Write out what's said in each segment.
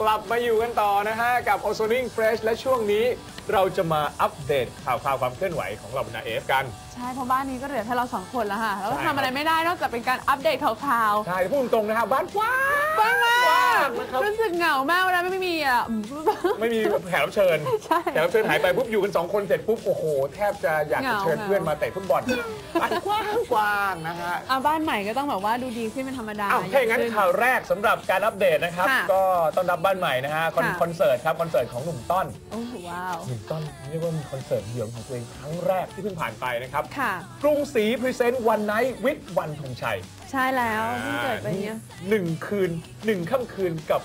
กลับมาอยู่กันต่อนะฮะ กับ o z o n i n g Fresh และช่วงนี้เราจะมาอัปเดตข่าวคราวความเคลื่อนไหวของเราบรรดาเอฟกัน ใช่เพราะบ้านนี้ก็เหลือแค่เราสองคนแล้วค่ะแล้วก็ใช่ทำอะไรไม่ได้นอกจากเป็นการอัปเดตข่าวใช่พูดตรงๆนะฮะบ้านกว้าง ๆ บ้างมา กนะครับรู้สึกเหงามากเวลาไม่มีอะ ไม่มีแขกรับเชิญใช่แขกรับเชิญหายไปปุ๊บอยู่กันสองคนเสร็จปุ๊บโอ้โห แทบจะอยากจะเหงาเชิญเหงาเพื่อนมาเตะฟุตบอลบ้านกว้างกว้างๆนะฮะเอาบ้านใหม่ก็ต้องแบบว่าดูดีขึ้นเป็นธรรมดาอ้าวถ้าอย่างนั้นขึ้ข่าวแรกสำหรับการอัปเดตนะครับค่ะก็ต้อนรับบ้านใหม่นะฮะคอนค่ะคอนเสิร์ตครับคอนเสิร์ตของหนุ่มต้นโอ้โหว้าวหนุ่มต้นเรียกว่ามีคอนเสิร์ตเดี่ยวของตัวเองครั้งแรกที่เพิ่งผ่านไปนะครับค่ะกรุงศรีพรีเซนต์วันไนท์วิทวันธงชัย ใช่แล้วเพิ่งเกิดไปเนี้ยหนึ่งคืนหนึ่งค่ำคืนกับ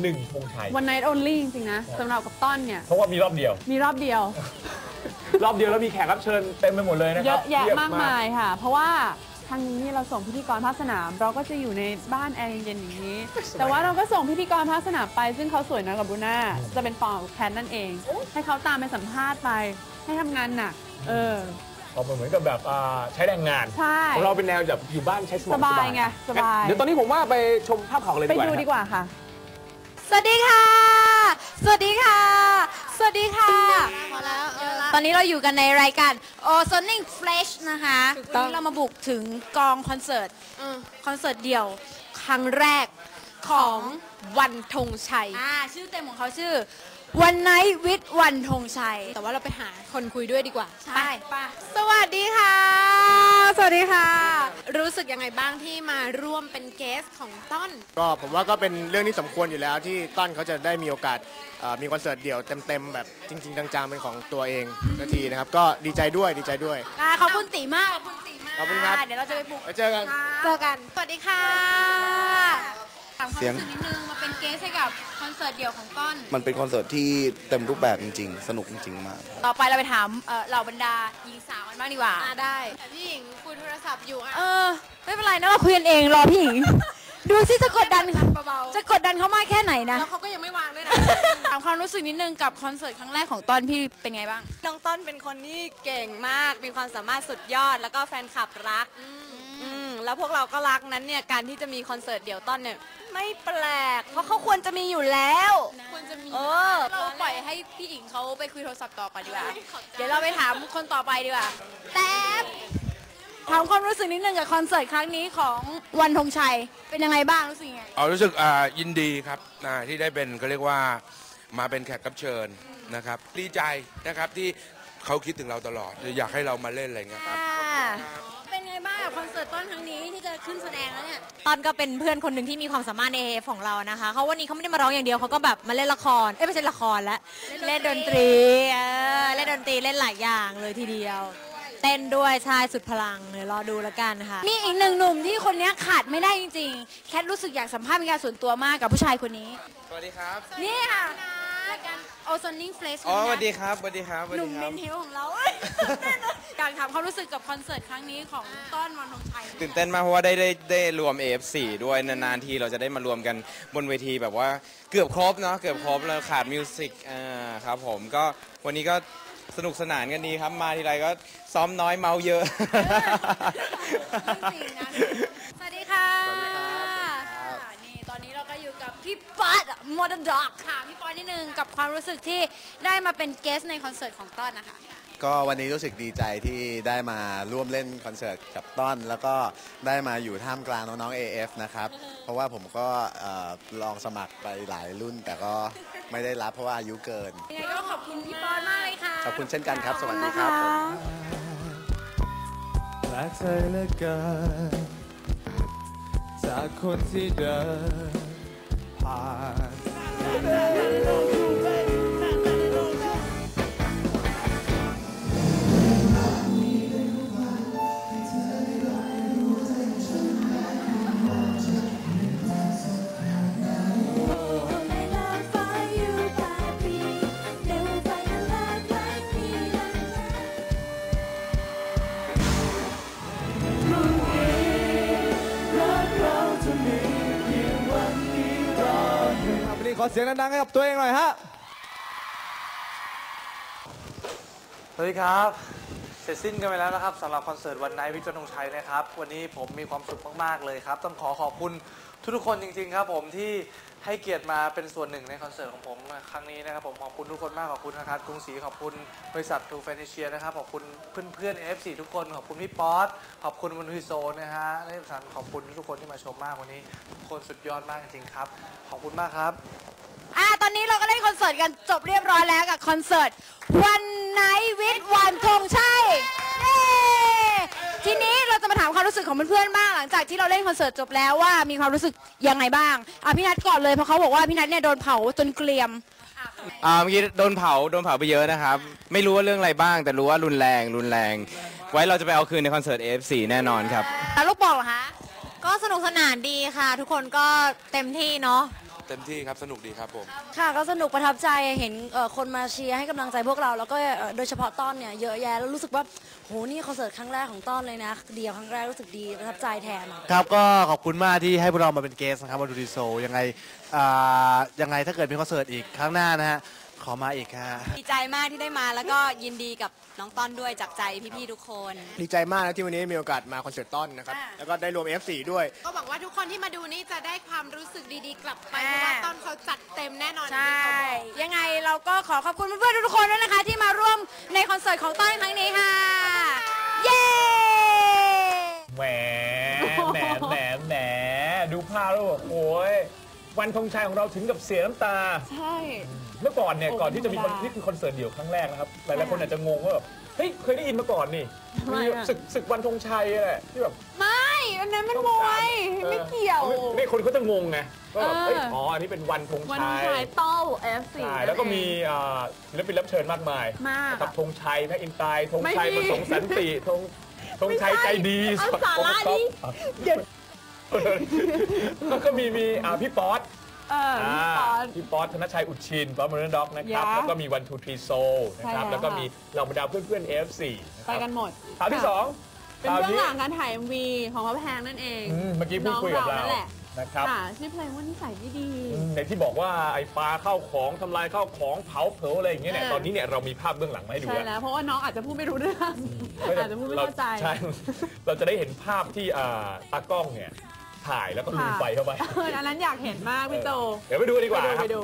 หนึ่งธงชัยวันไนท์โอลี่จริงๆนะสำหรับกับต้นเนี่ย เพราะว่ามีรอบเดียว มีรอบเดียว รอบเดียวแล้วมีแขกรับเชิญเต็มไปหมดเลยนะคเยรับอะแยะเพีบมากมายค่ะ เพราะว่าทางนี้เราส่งพิธีกรภาคสนาม เราก็จะอยู่ในบ้านแอร์เย็นๆอย่างนี้ แต่ว่าเราก็ส่งพิธีกรภาคสนามไป ซึ่งเขาสวยน้อยกว่าบรูน่าจะเป็นฟองกับแพนนั่นเอง ให้เขาตามไปสัมภาษณ์ไป ให้ทำงานหนักเออ ออกมาเหมือนกับแบบอ่าใช้แรงงานใช่ของเราเป็นแนวแบบอยู่บ้านใช้สมองสบายไงสบายเดี๋ยวตอนนี้ผมว่าไปชมภาพข่าวเลยไปดีกว่าดูนะดีกว่าค่ะ สวัสดีค่ะ สวัสดีค่ะ สวัสดีค่ะพอแล้วเออละตอนนี้เราอยู่กันในรายการ o z o n i n g Fresh นะคะถูกต้องวันนี้เรามาบุกถึงกองคอนเสิร์ตเออคอนเสิร์ตเดี่ยวครั้งแรกของวันธงชัย อ่าชื่อเต็มของเขาชื่อ One Night with วันธงชัย แต่ว่าเราไปหาคนคุยด้วยดีกว่าใช่ป่ะสวัสดีค่ะ สวัสดีค่ะ รู้สึกยังไงบ้างที่มาร่วมเป็นเกสของต้น ก็ผมว่าก็เป็นเรื่องที่สมควรอยู่แล้วที่ต้นเขาจะได้มีโอกาสเอ่อมีคอนเสิร์ตเดี่ยวเต็มๆแบบจริงๆจังๆเป็นของตัวเองนาทีนะครับ ก็ดีใจด้วยดีใจด้วย อ่าขอบคุณตีมาก ขอบคุณตีมากขอบคุณครับ เดี๋ยวเราจะไปบุกไว้เจอกัน เจอกัน สวัสดีค่ะถามความรู้สึกนิดนึงมา เป็นเกสให้กับคอนเสิร์ตเดี่ยวของต้นมันเป็นคอนเสิร์ตที่เต็มรูปแบบจริงๆ สนุกจริงๆมาก ต่อไปเราไปถามเอ่อเหล่าบรรดาหญิงสาวกันบ้างดีกว่า อ่าได้แต่พี่หญิงคุยโทรศัพท์อยู่อะเออ ไม่เป็นไรนะเราคุยกันเองรอพี่หญิง ดูสิจะกดดัน เบาจะกดดันเขามากแค่ไหนๆนะ แล้วเขาก็ยังไม่วางด้วยนะ ถามความรู้สึกนิดนึงกับคอนเสิร์ตครั้งแรกของต้นพี่เป็นไงบ้าง น้องต้นเป็นคนที่เก่งมาก มีความสามารถสุดยอด แล้วก็แฟนคลับรักอืม แล้วพวกเราก็รักนั้นเนี่ยการที่จะมีคอนเสิร์ตเดี่ยวต้นเนี่ยไม่แปลก เพราะเขาควรจะมีอยู่แล้ว ควรจะมีเออ เราปล่อยให้พี่หญิงเขาไปคุยโทรศัพท์ต่อก่อนดีกว่า เดี๋ยวเราไปถามคนต่อไปดีกว่าแต๊บถามความรู้สึกนิดนึงกับคอนเสิร์ตครั้งนี้ของวันธงชัยเป็นยังไงบ้างรู้สึกยังไงเอารู้สึกอ่ายินดีครับอ่าที่ได้เป็นเขาเรียกว่ามาเป็นแขกรับเชิญนะครับดีใจนะครับที่เขาคิดถึงเราตลอดอยากให้เรามาเล่นอะไรเงี้ยครับเป็นไงบ้าง กับคอนเสิร์ตต้นครั้งนี้ที่จะขึ้นแสดงแล้วเนี่ยตอนก็เป็นเพื่อนคนหนึ่งที่มีความสามารถใน AF ของเรานะคะเขาวันนี้เขาไม่ได้มาร้องอย่างเดียวเขาก็แบบมาเล่นละครเอ้ยไม่ใช่ละครแล้วเล่เล่นนดดนนตตรีรีเออเล่นดนตรีเล่นหลายอย่างเลยทีเดียว เต้นด้วยใช่สุดพลังเดี๋ยวรอดูแล้วกันค่ะ มีอีกหนึ่งหนุ่มที่คนนี้ขาดไม่ได้จริงๆ แคทรู้สึกอยากสัมภาษณ์เป็นการส่วนตัวมากกับผู้ชายคนนี้ สวัสดีครับ นี่ค่ะ รายการโอซอนนิ่งเฟลชอ๋อสวัสดีครับสวัสดีครับสวัสหดีนุ่มคเมรับ นเทลของเราเอ้ยเต้นเลยอยากถามความรู้สึกกับคอนเสิร์ตครั้งนี้ของต้นวันธงชัยตื่นเต้นมากเพราะว่าได้ได้ได้รวม AF4 ด้วยนานๆทีเราจะได้มารวมกันบนเวทีแบบว่าเกือบครบเนาะเกือบครบแล้วขาดมิวสิกอ่าครับผมก็วันนี้ก็สนุกสนานกันดีครับมาทีไรก็ซ้อมน้อยเมาเยอะจริงนะ สวัสดีค่ะนี่ พี่ป๊อตโมเดิร์นด็อกค่ะ พี่ป๊อตนิดนึงกับความรู้สึกที่ได้มาเป็นเกสในคอนเสิร์ตของต้นนะคะ ก็วันนี้รู้สึกดีใจที่ได้มาร่วมเล่นคอนเสิร์ตกับต้นแล้วก็ได้มาอยู่ท่ามกลางน้องๆ AF นะครับ เพราะว่าผมก็เอ่อลองสมัครไปหลายรุ่น แต่ก็ไม่ได้รับเพราะว่าอายุเกิน ยังไงก็ขอบคุณพี่ป๊อตมากเลยค่ะ ขอบคุณเช่นกันครับ สวัสดีครับผมรักเธอเหลือเกินจากคนที่เดิน ผ่ เสียงดังๆให้กับตัวเองหน่อยฮะ สวัสดีครับ เสร็จสิ้นกันไปแล้วนะครับสำหรับคอนเสิร์ตวันไนท์วิจนงชัยนะครับ วันนี้ผมมีความสุขมากๆเลยครับ ต้องขอขอบคุณทุกๆคนจริงๆครับผมที่ให้เกียรติมาเป็นส่วนหนึ่งในคอนเสิร์ตของผมครั้งนี้นะครับผมขอบคุณทุกคนมากขอบคุณนะครับกรุงศรีขอบคุณบริษัททูแฟนเชียนะครับขอบคุณเพื่อนๆ F4 ทุกคนขอบคุณพี่ป๊อตขอบคุณวันฮิโซนะฮะและที่สำคัญขอบคุณทุกคนที่มาชมมากวันนี้ทุกคนสุดยอดมากจริงๆครับ ขอบคุณมากครับ อ่าตอนนี้เราก็เล่นคอนเสิร์ตกันจบเรียบร้อยแล้วกับคอนเสิร์ตวันไนวิทวันธงชัยเย้ทีนี้เราจะมาถามความรู้สึกของเพื่อนๆบ้างหลังจากที่เราเล่นคอนเสิร์ตจบแล้วว่ามีความรู้สึกยังไงบ้างอะพี่นัทก่อนเลยเพราะเขาบอกว่าพี่นัทเนี่ยโดนเผาจนเกลียม อ่าเมื่อกี้โดนเผาโดนเผาไปเยอะนะครับ ไม่รู้ว่าเรื่องอะไรบ้าง แต่รู้ว่ารุนแรงรุนแรง ไว้เราจะไปเอาคืนในคอนเสิร์ต AFC แน่นอนครับแล้วลูกบอกเหรอคะ ก็สนุกสนานดีค่ะ ทุกคนก็เต็มที่เนาะ เต็มที่ครับสนุกดีครับผม ค่ะก็สนุกประทับใจเห็นเอ่อคนมาเชียร์ให้กำลังใจพวกเราแล้วก็เอ่อโดยเฉพาะต้อนเนี่ยเยอะแยะแล้วรู้สึกว่าโหนี่คอนเสิร์ตครั้งแรกของต้อนเลยนะ เดียวครั้งแรกรู้สึกดีประทับใจแทนอะ ครับก็ขอบคุณมากที่ให้พวกเรามาเป็นเกสนะครับมาดูดีโซยังไงอ่ายังไงถ้าเกิดมีคอนเสิร์ตอีกครั้งหน้านะฮะ ขอมาอีกฮะดีใจมากที่ได้มาแล้วก็ยินดีกับน้องต้อนด้วยจากใจพี่ๆทุกคน ดีใจมากนะที่วันนี้มีโอกาสมาคอนเสิร์ตต้อนนะครับแล้วก็ได้รวม F4 ด้วย ก็หวังว่าทุกคนที่มาดูนี่จะได้ความรู้สึกดีๆ กลับไปเพราะว่าต้นเขาจัดเต็มแน่นอนใช่ ยังไงเราก็ขอขอบคุณเพื่อนๆทุกๆคนด้วยนะคะ ที่มาร่วมในคอนเสิร์ตของต้อนครั้งนี้ค่ะ เย้ แหมแหมแหมแหมดูภาพแล้วแบบโอ้ย วันธงชัยของเราถึงกับเสียน้ำตา ใช่ เมื่อก่อนเนี่ยโอ้ก่อนที่จะมีคอนธรรมดานี่คือคอนเสิร์ตเดี่ยวครั้งแรกนะครับหลายๆคนอาจจะงงว่าแบบเฮ้ยเคยได้ยินมาก่อนนี่ทำไมอะ ศึกศึกวันธงชัยแหละที่แบบ ไม่อันนั้นมันมวยไม่เกี่ยวไม่ไม่คนเขาจะงงไงว่าแบบเออเฮ้ยอ๋อ อันนี้เป็นวันธงวันชัยชายเต้า F4 ใช่ แล้วก็มีอ่าศิลปินรับเชิญมากมายมากกับธงชัยแม็กอินไตร์ธงไม่ชัยมีประสงค์สันติธงธงชัยใจดีเอาสาระดิเดี๋ยวแล้ว ก็มีมีอ่าพี่ป๊อตเอออ่าพี่ปอน พี่ป๊อตธนชัยอุดชินป๊อตมอร์ด็อกนะครับยะแล้วก็มีวันทูทรีโซนะครับ ใช่แล้ว แล้วก็ค่ะมีเหล่าบรรดาเพื่อนๆ F4 นะคไปรับกันหมดข่าวที่ค่ะสองเป็นข่าวเบื้องนี้หลังการถ่าย MV ของพระแพงนั่นเองอืมเมื่อกี้พูดคุยกับเราน้องนั่นแหละนะครับ ค่ะชื่อเพลงว่านิสัยไม่ดีอืมในที่บอกว่าไอ้ปลาเข้าของทำลายเข้าของเผาเผาอะไรอย่างเงี้ยเนี่ยเออ ตอนนี้เนี่ยเรามีภาพเบื้องหลังมาให้ดูใช่แล้วแล้วเพราะว่าน้องอาจจะพูดไม่รู้เรื่องอาจจะพูดไม่เข้าใจใช่เราจะได้เห็นภาพที่อ่าตากล้องเนี่ย ถ่ายแล้วก็ลุยค่ะไฟเข้าไป เอออันนั้นอยากเห็นมากพี่โจเดี๋ยวไปดูดีกว่าไปดูครับ ไปดู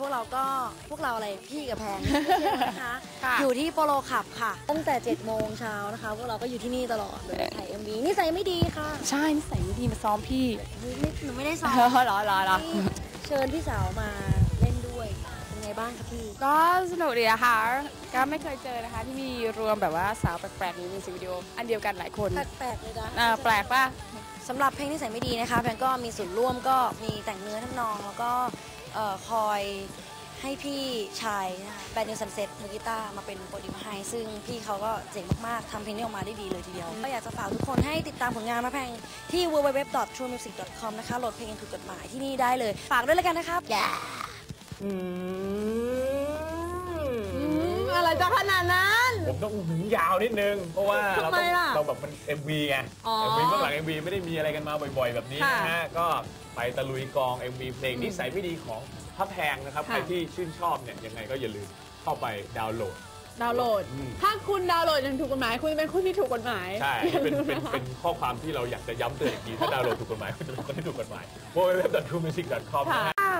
พวกเราก็พวกเราอะไรพี่กับแพงนะคะค่ะอยู่ที่โปโลขับค่ะ ตั้งแต่7โมงเช้านะคะ พวกเราก็อยู่ที่นี่ตลอดเลยถ่าย MV นิสัยไม่ดีค่ะใช่นิสัยไม่ดีมาซ้อมพี่ไม่หนูไม่ได้ซ้อมเออเหรอเหรอเหรอนี่เชิญพี่สาวมาเล่นด้วยเป็นไงบ้างคะพี่ ก็สนุกดีนะคะก็ไม่เคยเจอนะคะ ที่มีรวมแบบว่าสาวแปลกๆในมิวสิกวิดีโออันเดียวกันหลายคนแปลกๆเลยนะอ่าแปลกป่ะสำหรับเพลงนิสัยไม่ดีนะคะ แพงก็มีส่วนร่วมก็มีแต่งเนื้อทำนองแล้วก็เอ่อ คอยให้พี่ชายแบรนด์นิวซันเซ็ตมือกีตาร์มาเป็นโปรดิวเซอร์ให้ ซึ่งพี่เขาก็เจ๋งมากๆทำเพลงนี้ออกมาได้ดีเลยทีเดียว ก็อยากจะฝากทุกคนให้ติดตามผลงานมาแพงที่ www.truemusic.com นะคะ โหลดเพลงถูกกฎหมายที่นี่ได้เลย ฝากด้วยแล้วกันนะครับอย่าอืมอะไรจะขนาดนั้น ผมต้องหืยาวนิดนึง เพราะว่าเราทำไมต้องล่ะเราแบบมัน MV ไงอ๋อ MV เบื้องหลัง MV ไม่ได้มีอะไรกันมาบ่อยๆ แบบนี้ค่ะนะฮะก็ไปตะลุยกอง MV เพลงอืมนิสัยไม่ดีของพระแพงนะครับค่ะใครที่ชื่นชอบเนี่ยยังไงก็อย่าลืมเข้าไปดาวน์โหลดดาวน์โหลดอืมถ้าคุณดาวน์โหลดยังถูกกฎหมาย คุณเป็นคนที่ถูกกฎหมาย ใช่นี่เป็นเป็นเป็นข้อความที่เราอยากจะย้ำเตือนอีกทีถ้าดาวน์โหลดถูกกฎหมายคุณจะเป็นคนที่ถูกกฎหมาย www.truemusic.com นะฮะค่ะ